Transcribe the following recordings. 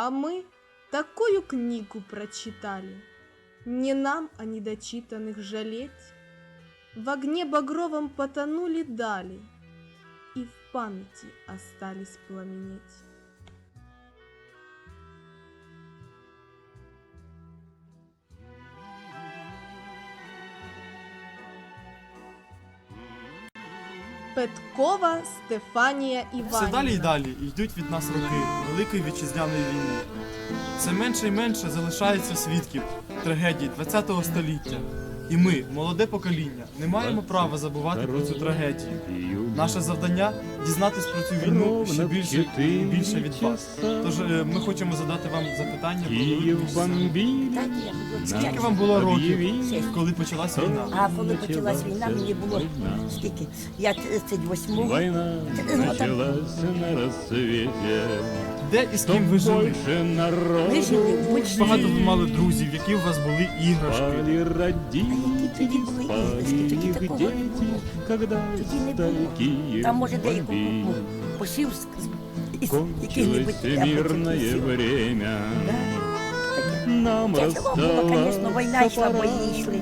А мы такую книгу прочитали. Не нам о недочитанных жалеть. В огне багровом потонули дали И в памяти остались пламенеть. Петкова Стефанія Іванівна. Все далі і далі йдуть від нас роки Великої вітчизняної війни. Все менше і менше залишається свідків трагедії ХХ століття. І ми, молоде покоління, не маємо права забувати про цю трагедію. Наше завдання дізнатись про цю війну ще більше і більше від вас. Тож е, ми хочемо задати вам запитання про Київ Скільки вам було років, коли почалась війна? А коли почалась війна, мені було скільки? Я 38 Война Ну, началась на рассвете. Де і з Том ким ви жили? больше народ. Ми жили в Бучі. Багато ви мали друзів, які у вас були іграшки. Спали родители, тоді були іграшки? Тоді спали их такого не дети, було. когда Тоді не було. стали Там може деякого бомбить. ну, посів з- з- із яких-небудь Кончилось мирное время. Нам Тяжело було, звісно, війна расстаться йшла, пора. бої йшли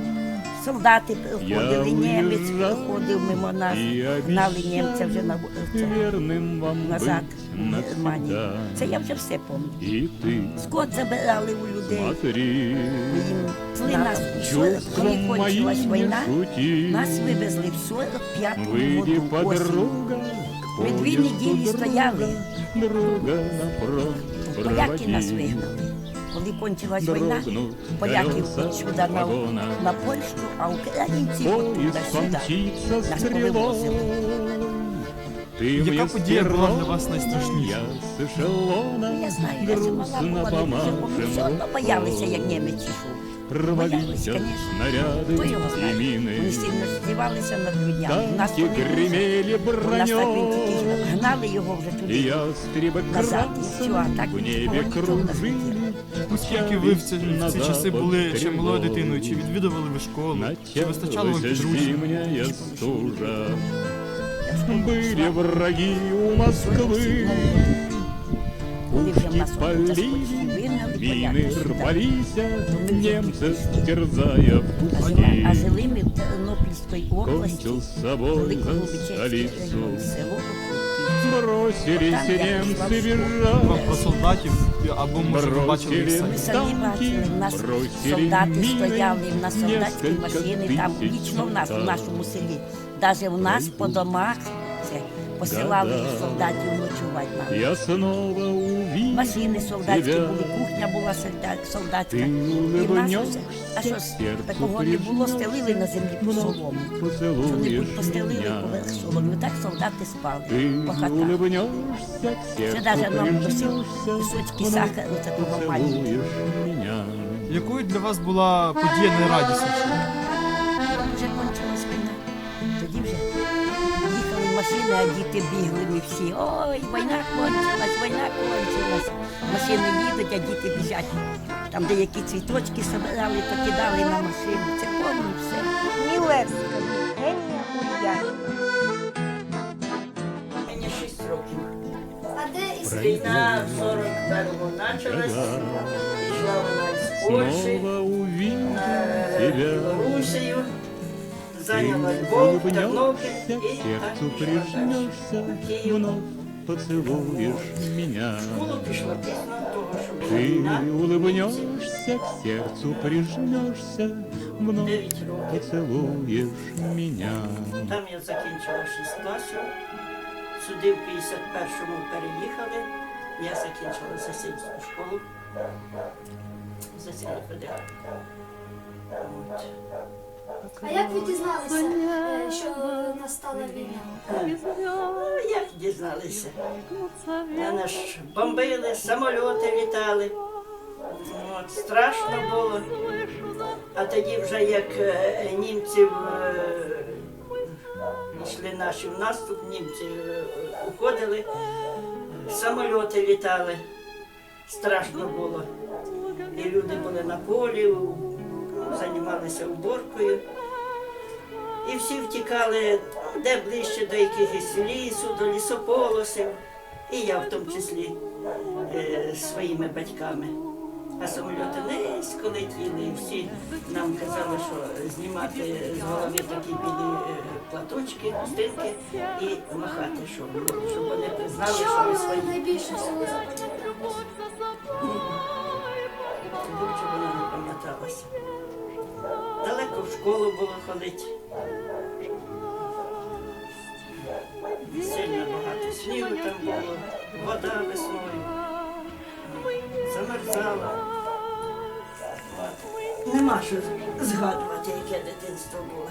Солдати ходили, німець уїжджав ходив мимо нас, і гнали обіцяв німця вже на це, Верным вам назад быть в Германію. навсегда. Це я вже все пам'ятаю. И ты Скот забирали у людей. смотри, Їм Коли нас чувством коли кончилась моим війна, не шути. нас вивезли в 45-му Выйди, году осінь. подруга, к Ми дві поезду неділі друга, стояли. Друга напрот Поляки нас проводи. вигнали. Коли кончилась війна, Дрогнут поляки колеса сюди на, вагона. на Польщу, а українці Поезд оттуда сюди. помчится Нас стрелой. повивозили. Ты Яка мне подія була для вас сперва, найстрашніша? Я с эшелона Я знаю, я ще мала грустно була, дуже ми все одно помашем боялися, як рукой. німець йшов. Рвались Боялись, конечно. снаряды Хто його и знає? Вони мины. сильно здівалися над людьми. Нас Танки коли гремели у нас так він броней. такий, гнали його вже И туди. ястребы Назад, і все, а так красные в нікого небе нічого не кружили. Оскільки ви в ці, в ці часи були ще малою тревог. дитиною, чи відвідували ви школу, чи вистачало вам Началась підручників? зимняя стужа. Были враги у Москвы. Вони вже в Пушки нас оттуда з Польщі палили, вигнали, Вины поляки сюди. рвались, немцы терзая в А пути. жили- А жили ми в Тернопільській області, Кончил с собой за Великоголубичевське столицу. район, село Куківці. Бросились Там я немцы пришла в Вам бежать. про солдатів або може ви бачили їх Бросили самі? Ми самі бачили, в нас бросили солдати мины, стояли, в нас солдатські несколько машини, там тысяч лічно в нас, в солдат. нашому селі. Навіть в нас по домах це, посилали Да-да. солдатів ночувати нам. Я снова увидел Машини солдатські тебя. були, кухня була солда- солдатська. Ты І в нас улыбнешься, усе. А що ж, сердцу такого не було, прижмешься, стелили на землі по солому. поцелуешь Що-небудь постелили меня. поверх соломи. Так солдати спали Ты по хатах. улыбнешься, к Це сердцу навіть нам носив прижмешься, кусочки вновь сахару такого маленького. поцелуешь меня. Якою для вас була подія найрадісніша? Машини, а діти бігли ми всі. Ой, війна кончилась, війна кончилась. Машини їдуть, а діти біжать. Там деякі цвіточки собирали, покидали на машину. Це повні все. Мілевська Євгенія Ульянівна. Мені 6 років. А де із Війна в 41-му почалась, пішла вона з Польщі Снова увидел тебя. Білорусію, зайняла Ты Львов, улыбнешься, Тернопіль к і сердцу так пішла далі. прижмешься, Київ. вновь поцелуешь меня. В Школу пішла після того, що була Ты війна. улыбнешься, к сердцу прижмешься, вновь 9 років. поцелуешь меня. Там я закінчила 6 класів. Сюди в 51-му переїхали. Я закінчила засільську школу. Засілля ходила. От. А як ви дізналися, е, що настала війна? Ну, як дізналися? Мене ж бомбили, самольоти літали. От, страшно було. А тоді вже як е, німців е, йшли наші в наступ, німці е, уходили, самольоти літали. Страшно було. І люди були на полі, займалися уборкою. І всі втікали де ближче до якихось лісу, до лісополосів, і я в тому числі. е, своїми батьками. А самольоти низько летіли, і всі нам казали, що знімати з голови такі білі е, платочки, хустинки і махати, щоб, щоб вони знали, що ми свої. найбільше всього запам'яталось? Дуже вона не пам'яталася. Далеко в школу було ходити. Сильно багато снігу там було, вода весною. Замерзала. Нема що згадувати, яке дитинство було.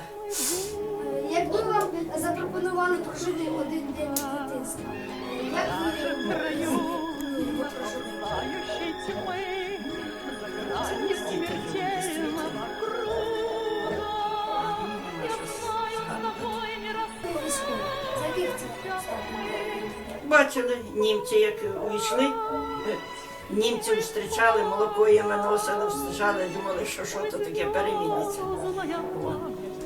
Якби вам запропонували прожити один день дитинства, як ви його прожили? Бачили німці, як увійшли. Німців зустрічали, молоко їм виносили, встрічали, думали, що що то таке переміниться.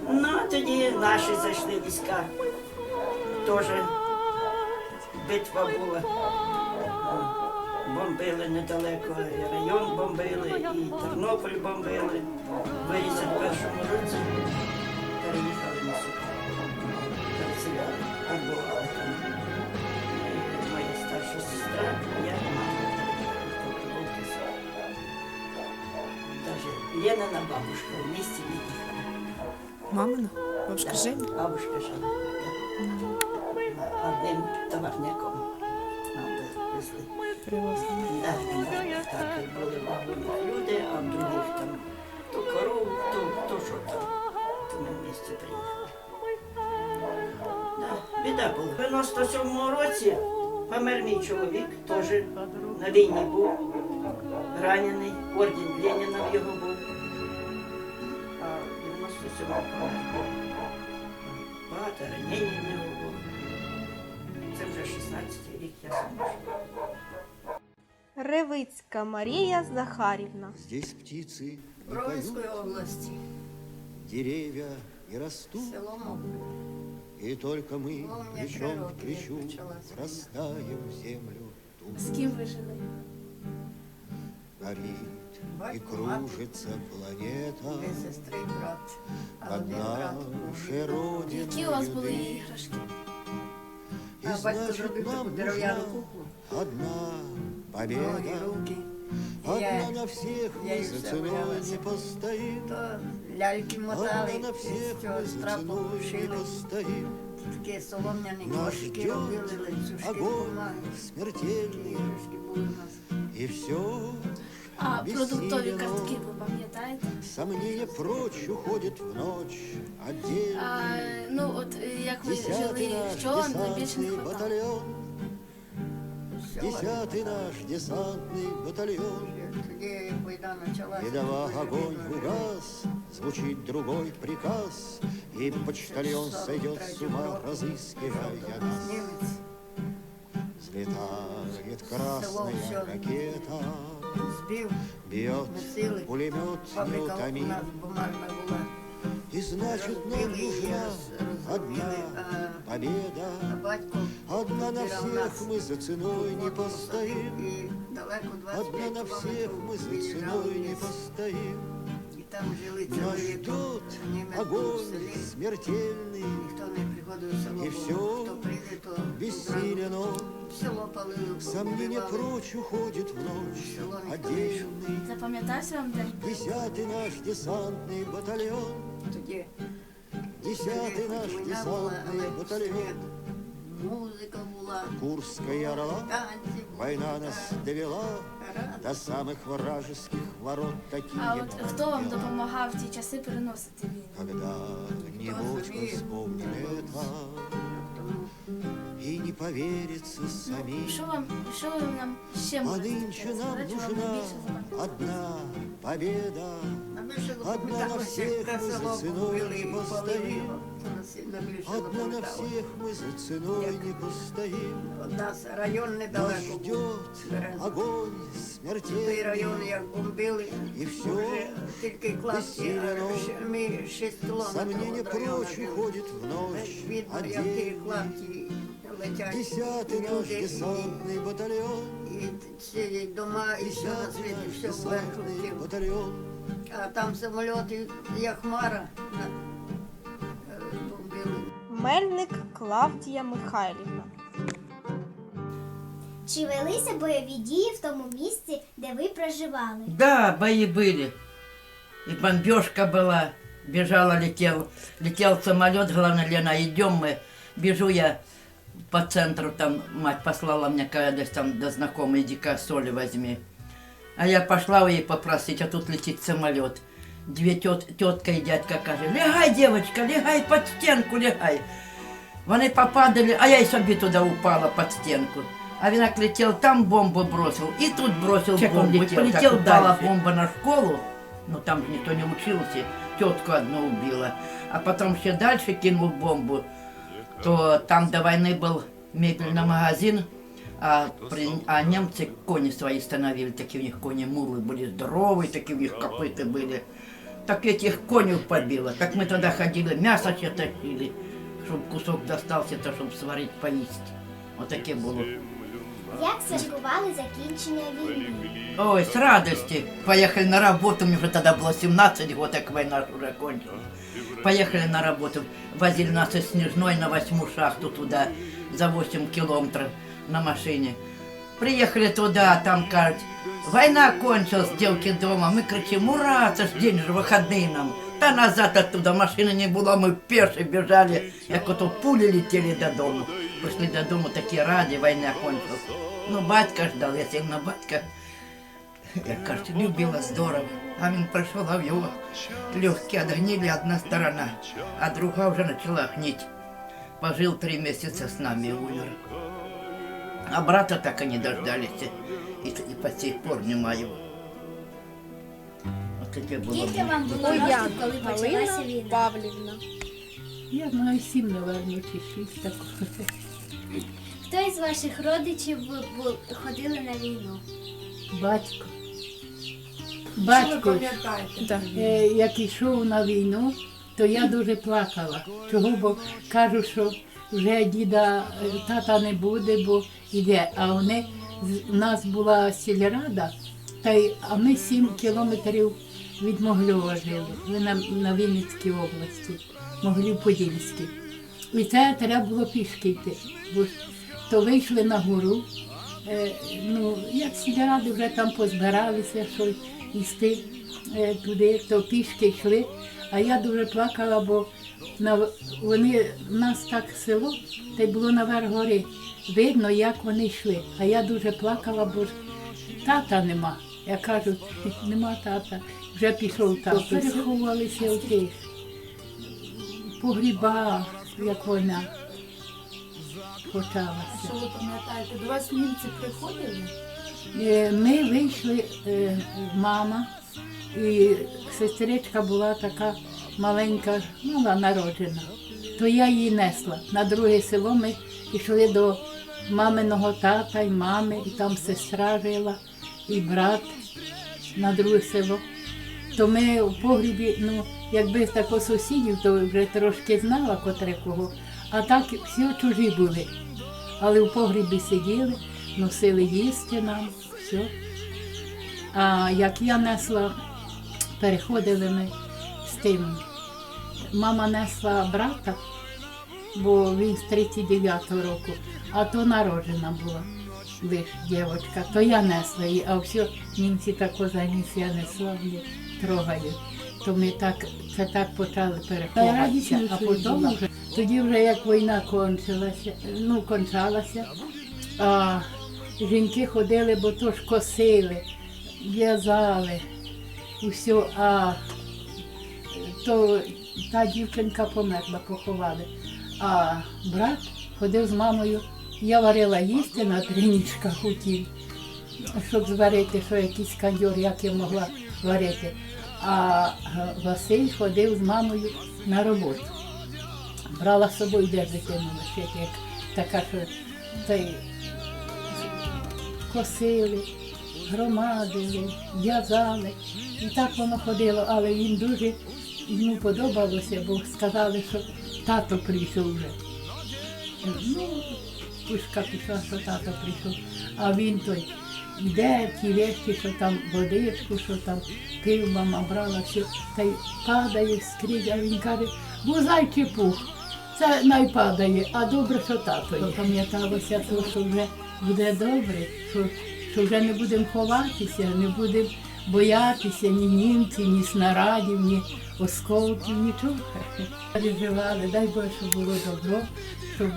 Ну, а тоді наші зайшли війська. Теж битва була. Бомбили недалеко, і район бомбили, і Тернопіль бомбили. В 51-му році переїхали на суд. Переселяли, Ленина бабушка вместе не їхали. Мамина? Бабушка Женя? Бабушка жила. да. Одним товарняком нам. Да, да, так, були в люди, а в других там то коров, то, то що там. То ми вместе приїхали. Да, біда була. В 97-му році помер мій чоловік, теж на війні був, ранений, орден Леніна в його був. А в 97-му помер. Багато ранень в нього було. Це вже 16-й рік я замужем. Ревицька Марія Захарівна. Здесь птицы не Бровинської поют, області, деревья не растут, село Мов. и только мы плечом к плечу растаем землю тут. З ким ви жили? Горит и Батько, мати, кружится планета, дві сестри, і брат. А один одна брат наша родина Які у вас були любви. іграшки? И А батько значит зробив таку нам дерев'яну нужна куклу. одна Ноги, победа. руки. І Одна я на всех я мы и за вся ценой боялась. не постоим. то ляльки мотали, Одна на всех з цього мы за страпу ценой не шили. постоим. Такі солом'яні Нас кошики ждет робили, ланцюжки огонь бумаги. смертельный, Іграшки були у нас. и все А продуктові Бессилен картки он. ви пам'ятаєте? Сомнения прочь уходят в ночь отдельно. А, ну от е, як ви Десятый жили, наш що вам найбільше не десантный хватало? батальон. Все Десятый наш десантный батальон. Тоді як війна почалася. Едва дуже огонь видно, угас, звучит другой приказ, И почтальон сойдет с ума, разыскивая нас. Німець Взлетает Село красная всё. ракета, збив, Бьет Носили. пулемет фабрика у неутомим. нас бумажна була. И значит нам Розбили її, нужна роз- одна розбили, а победа. А батько Одна на збирав всех нас мы за ценой не в воду постоим. І далеко 25 Одна на всех мы за виїжджали ценой в не ліс. постоим. І там жили Нас ціле літо. ждет Німець був в огонь селі. смертельный. Ніхто не приходив в село, І бо всьо хто прийде, то Бессилен он, одразу село палили, сомнения побивали. прочь уходит в ночь Село ніхто не йшов. отдельный. Запам'ятався вам день? Десятый наш десантный батальон, Тоді десятый наш війна була, але десантный батальон. музика була, Курская орла, танці були. война нас довела Рад. до самых вражеских ворот такие А от хто вам дела. допомагав в ті часи переносити війну? Когда немочко вспомним это И не поверится самим Що вам, що ви нам ще А можете нынче нам сказати, що вам нужна найбільше запам'яталося? одна победа А більше Одна на запам'яталося, всіх як те ми за село ціною побили не і палили постоїм. його. Це нас сильно більше Одна на запам'яталося. всех мы за ценой не постоим От нас район Нас недалеко був. ждет Береза. огонь Той смертельный район, як бомбили, І всьо вже тільки класті, безсилено. ми 6 кілометрів Сомнения від району прочь жили. уходит в ночь Видно, які отдельный клапті летять Десятый наш люди, десантный батальон. і ці дома, і все на Десятый світі, наш все десантный вверху. батальон. А там самоліти, як хмара, на, е, бомбили. Мельник Клавдія Михайлівна. Чи велися бойові дії в тому місці, де ви проживали? Да, бои были. И бомбежка была. Бежала, летел. Летел самолет, главное, Лена, идем мы. Бежу я по центру, там мать послала мне кадес, там до знакомой, иди-ка соли возьми. А я пошла у ей попросить, а тут летит самолет. Две тет, тетка и дядька кажуть, лягай, девочка, лягай под стенку, лягай. Вони попадали, а я й собі туди упала під стінку. А він як летів, там бомбу бросив, і тут бросив Как он бомбу. летел, полетел, как дала дальше? бомба на школу, ну там же никто не учился, тетку одну убила. А потом ще дальше кинул бомбу, то там до войны был мебельный магазин, а, при, а немцы кони свои становили, такие у них кони мулы были здоровые, такие у них копыты были. Так этих коней побило. Так мы туда ходили, мясо ще тащили, чтобы кусок достался, то чтобы сварить, поесть. Вот таке було. Як святкували закінчення війни? Ой, с радости. Поехали на работу, мне уже тогда было 17 год, как война уже кончилась. Поехали на работу, возили нас из Снежной на восьмую шахту туда, за 8 километров на машине. Приехали туда, а там, кажуть, война кончилась, девки дома. Мы кричим, ура, это ж день же выходные нам. Та назад оттуда машины не было, мы пеши бежали, як ото пули летели до дому. Пришли до дому, такие ради, война кончилась. Ну, батька ждал, я сел на батька. Я, кажется, любила здорово. А він прийшов, а в його легкі отгнили одна сторона, а друга вже почала гнить. Пожил три месяца с нами и умер. А брата так и не дождались. И, и по сих пор нема его. Вот таке було. Скільки вам було Ой, я, років, коли почалася Галина війна? Павлівна. Я знаю сім, напевно, чи шість такого. Хто із ваших родичів ходили на війну? Батько. Батько. Да. е, як йшов на війну, то я дуже плакала. Чого? Бо кажу, що вже діда е, тата не буде, бо йде. А вони у нас була сільрада, та й, а ми сім кілометрів від Могльова жили. Ми на, на Вінницькій області, Моглів-Подільській. І це треба було пішки йти. Бо то вийшли на гору. Е, ну, як сільради вже там позбиралися, що йти е, туди, то пішки йшли. А я дуже плакала, бо на, вони, в нас так село, та й було наверх гори. Видно, як вони йшли. А я дуже плакала, бо ж тата нема. Я кажу, нема тата. Вже пішов тато. Переховувалися в тих погрібах, як вона почалася. Що ви пам'ятаєте? До вас німці приходили? Е, Ми вийшли, е, мама і сестричка була така маленька, мала народжена. То я її несла. На друге село ми пішли до маминого тата і мами, і там сестра жила, і брат на друге село. То ми в погрібі, ну, якби тако сусідів, то вже трошки знала котре кого, а так всі чужі були. Але в погрібі сиділи, носили їсти нам, все. А як я несла, переходили ми з тим. Мама несла брата, бо він з 39-го року, а то народжена була лиш дівчинка, то я несла її, а все німці тако заніс, я несла, вони трогають. То ми так, це так почали переховуватися, а потім вже, тоді вже як війна кончилася, ну, кончалася, а жінки ходили, бо то ж косили, в'язали, усе, а то та дівчинка померла, поховали. А брат ходив з мамою. Я варила їсти на тринічках у тій, щоб зварити, що якийсь кандьор, як я могла варити. А е, Василь ходив з мамою на роботу. Брала з собою де дитину лишити, як така, що та косили, громадили, в'язали. І так воно ходило, але він дуже йому подобалося, бо сказали, що тато прийшов вже. Ну, відпустка пішла, що тато прийшов. А він той йде, ті речі, що там водичку, що там пив, мама брала, все, та й падає скрізь, а він каже, бузай чи пух. Це най падає, а добре, що тато є. Пам'яталося, що вже буде добре, що, що вже не будемо ховатися, не будемо боятися ні німців, ні снарядів, ні осколків, нічого. Переживали, дай Боже, щоб було добро, щоб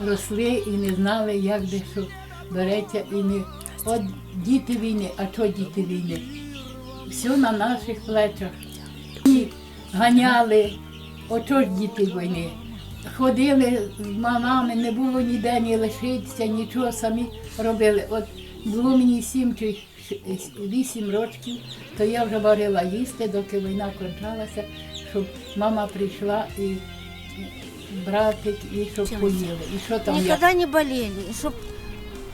росли і не знали, як де що береться, і не от діти війни, а що діти війни? Все на наших плечах. І ганяли, от що ж діти війни. Ходили з мамами, не було ніде ні лишитися, нічого самі робили. От було мені сім чи вісім років, то я вже варила їсти, доки війна кончалася, щоб мама прийшла і братик, і щоб поїли. І що там я Ніколи не боліли, щоб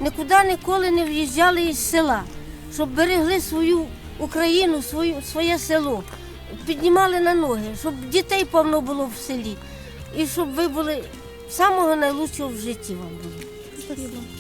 нікуди ніколи не в'їжджали із села, щоб берегли свою Україну, свою, своє село, піднімали на ноги, щоб дітей повно було в селі. І щоб ви були самого найлучшого в житті вам було.